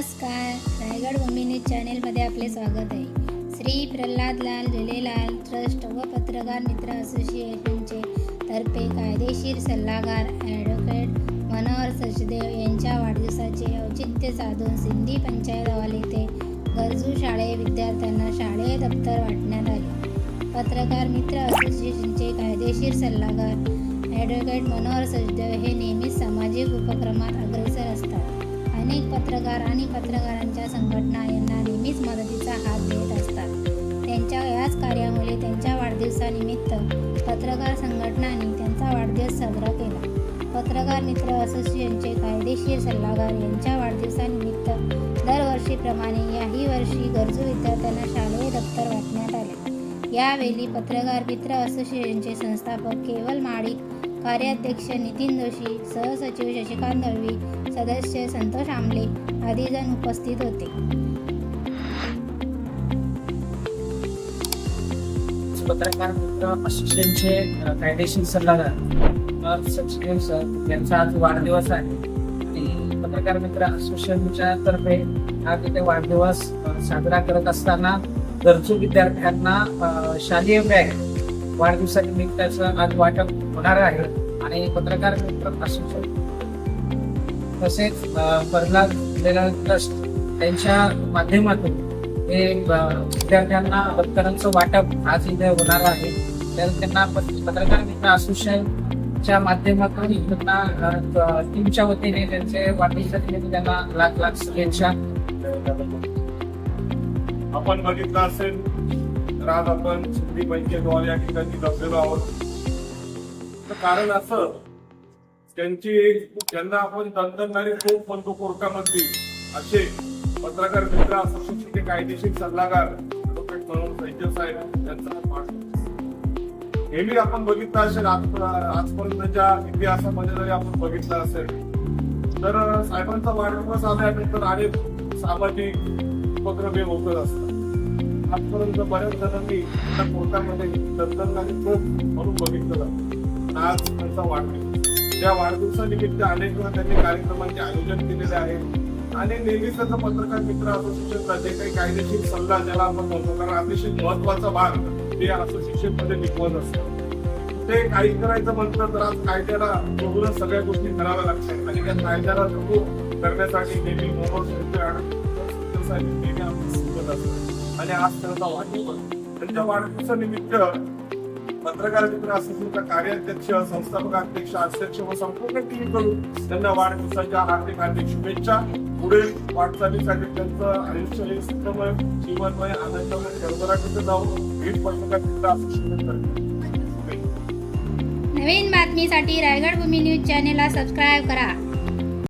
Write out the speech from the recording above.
नमस्कार. रायगड भूमी न्यूज चॅनेलमध्ये आपले स्वागत आहे. श्री प्रल्हादलाल झुलेलाल ट्रस्ट व पत्रकार मित्र असोसिएशनचे तर्फे कायदेशीर सल्लागार ॲडव्होकेट मनोहर सचदेव यांच्या वाढदिवसाचे औचित्य साधून सिंधी पंचायत हॉल येथे गरजू शाळे विद्यार्थ्यांना शालेय दप्तर वाटण्यात आले. पत्रकार मित्र असोसिएशनचे कायदेशीर सल्लागार ॲडव्होकेट मनोहर सचदेव हे नेहमीच सामाजिक उपक्रमात अग्रेसर असतात. अनेक पत्रकार आणि पत्रकारांच्या संघटना यांना नेहमीच मदतीचा हात देत असतात. त्यांच्या याच कार्यामुळे त्यांच्या वाढदिवसानिमित्त पत्रकार संघटनांनी त्यांचा वाढदिवस साजरा केला. पत्रकार मित्र असोसिएशनचे कायदेशीर सल्लागार यांच्या वाढदिवसानिमित्त दरवर्षीप्रमाणे याही वर्षी गरजू विद्यार्थ्यांना शालेय दप्तर वाटण्यात आले. यावेळी पत्रकार मित्र असोसिएशनचे संस्थापक केवल माडिक कार्याध्यक्ष नितीन जोशी सहसचिव शशिकांत दळवी सदस्य संतोष आमले आदी जण उपस्थित होते. पत्रकार मित्र असोसिएशनचे कायदेशीर सल्लागार मनोहर सर यांचा आज वाढदिवस आहे. आणि पत्रकार मित्र असोसिएशनच्या तर्फे आज इथे वाढदिवस साजरा करत असताना गरजू विद्यार्थ्यांना शालेय बॅग वाढदिवसानिमित्ताचं आज वाटप होणार आहे. आणि पत्रकार मित्र असोसिएशन तसेच प्रल्हाद झुलेलाल ट्रस्ट त्यांच्या माध्यमातून हे विद्यार्थ्यांना दप्तरांचं वाटप आज इथे होणार आहे. तर त्यांना पत्रकार मित्र असोसिएशनच्या माध्यमातून त्यांना टीमच्या वतीने त्यांचे वाढदिवसानिमित्त त्यांना लाख लाख शुभेच्छा. आपण बघितलं असेल तर आज आपण सिंधी बँकेत या ठिकाणी जमलेलो आहोत. कारण असं त्यांची ज्यांना आपण दणदणणारी खूप म्हणतो कोर्टामध्ये. असे पत्रकार मित्र असोसिएशनचे कायदेशीर सल्लागार ॲडव्होकेट म्हणून सैजव साहेब यांचा पाठ. नेहमी आपण बघितलं असेल आज आजपर्यंतच्या इतिहासामध्ये जरी आपण बघितलं असेल. तर साहेबांचा वाढदिवस आल्यानंतर अनेक सामाजिक उपक्रम हे होतच असतात. आजपर्यंत बऱ्याच जणांनी त्या कोर्टामध्ये दंतनाने खूप म्हणून बघितलं जातं. आज त्यांचा वाढदिवस. त्या वाढदिवसानिमित्त अनेक वेळा त्यांनी कार्यक्रमांचे आयोजन केलेले आहे. आणि नेहमीच त्याचा पत्रकार मित्र असोसिएशनचा जे काही कायदेशीर सल्ला ज्याला आपण म्हणतो कारण अतिशय महत्त्वाचा भाग हे असोसिएशनमध्ये निघवत असतं. ते काही करायचं म्हटलं तर आज कायद्याला बघूनच सगळ्या गोष्टी कराव्या लागतात. आणि त्या कायद्याला जगू करण्यासाठी नेहमी मोहन शेट्टी नेहमी आपण सोबत असतो. आणि आज त्यांचा वाढदिवस त्यांच्या वाढदिवसानिमित्त पत्रकार मित्र असोसिएशनचा कार्याध्यक्ष संस्थापक अध्यक्ष अध्यक्ष व संपूर्ण टीमकडून त्यांना वाढदिवसाच्या हार्दिक हार्दिक शुभेच्छा. पुढील वाटचालीसाठी त्यांचं आयुष्य हे सुखमय जीवनमय आनंदमय जगभराकडे जाऊन हीच पत्रकार मित्र असोसिएशन करते नवीन बातमीसाठी रायगड भूमी न्यूज चॅनेलला सबस्क्राईब करा.